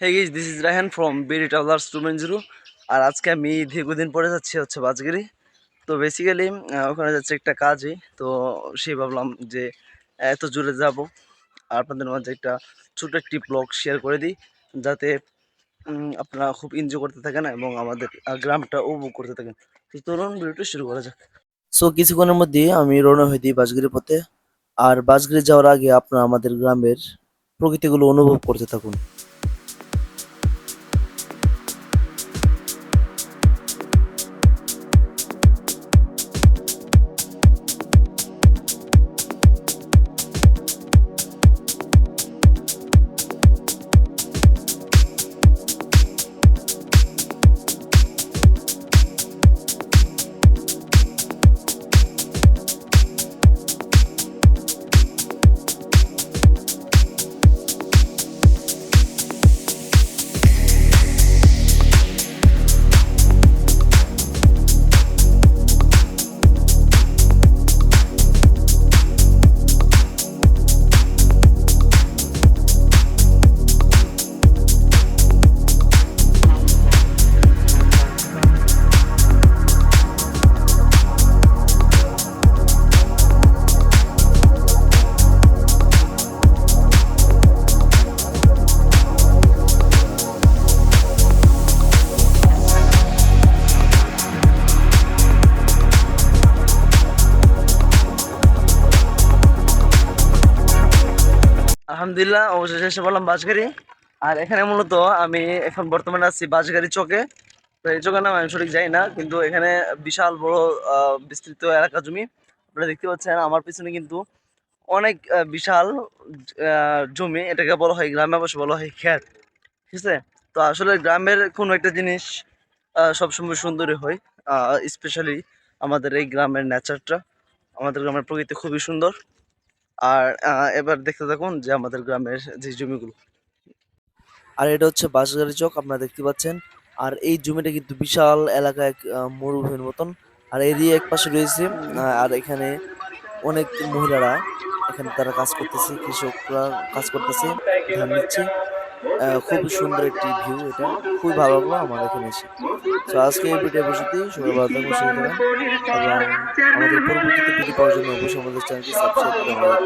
Hey guys this is Raihan from BD travellers two zero আর আজকে আমি দীর্ঘদিন পরে যাচ্ছি হচ্ছে বাজগিরি তো বেসিক্যালি ওখানে যাচ্ছে একটা কাজে। তো সেই ভাবলাম যে এত জোরে যাব। আপনাদের মাঝে একটা ছোটো একটি ব্লগ শেয়ার করে দিই। যাতে আপনারা খুব এনজয় করতে থাকেন এবং আমাদের গ্রামটা উপভোগ করতে থাকেন। তো তরুণ ভিডিওটা শুরু করা যাক। সো কিছুক্ষণের মধ্যে আমি রওনা হয়ে দিই বাসগিরি পথে। আর বাসগিরি যাওয়ার আগে আপনারা আমাদের গ্রামের প্রকৃতিগুলো অনুভব করতে থাকুন। আলহামদুলিল্লাহ, অবশেষে এসে বললাম বাসগাড়ি আর এখানে মূলত আমি এখন বর্তমানে আছি বাসগাড়ি চকে। তো এই চকের নাম আমি সঠিক যাই না, কিন্তু এখানে বিশাল বড় বিস্তৃত এলাকা জমি। আপনারা দেখতে পাচ্ছেন, আমার পিছনে কিন্তু অনেক বিশাল জমি। এটাকে বলা হয় গ্রামে, অবশ্য বলা হয় খ্যাত ঠিক আছে? তো আসলে গ্রামের কোনো একটা জিনিস সবসময় সুন্দরই হয়। স্পেশালি আমাদের এই গ্রামের নেচারটা আমাদের গ্রামের প্রকৃতি খুবই সুন্দর। আর এবার দেখতে থাকুন যে আমাদের গ্রামের যে জমিগুলো। আর এটা হচ্ছে বাঁশগাড়ি চক আপনারা দেখতে পাচ্ছেন। আর এই জমিটা কিন্তু বিশাল এলাকা এক, মরুভূমির মতন। আর এদিকে এক পাশে রয়েছে আর এখানে অনেক মহিলারা এখানে তারা কাজ করতেছে কৃষকরা কাজ করতেছে ধান নিচ্ছে। খুব সুন্দর একটি ভিউ এটা। খুবই ভালো লাগল আমার এখানে এসে। তো আজকে এই ভিডিও বসেতে সবাই ভালো এবং আমাদের পরবর্তীতে ভিডিও পাওয়ার জন্য অবশ্যই আমাদের চ্যানেলটি সাবস্ক্রাইব করে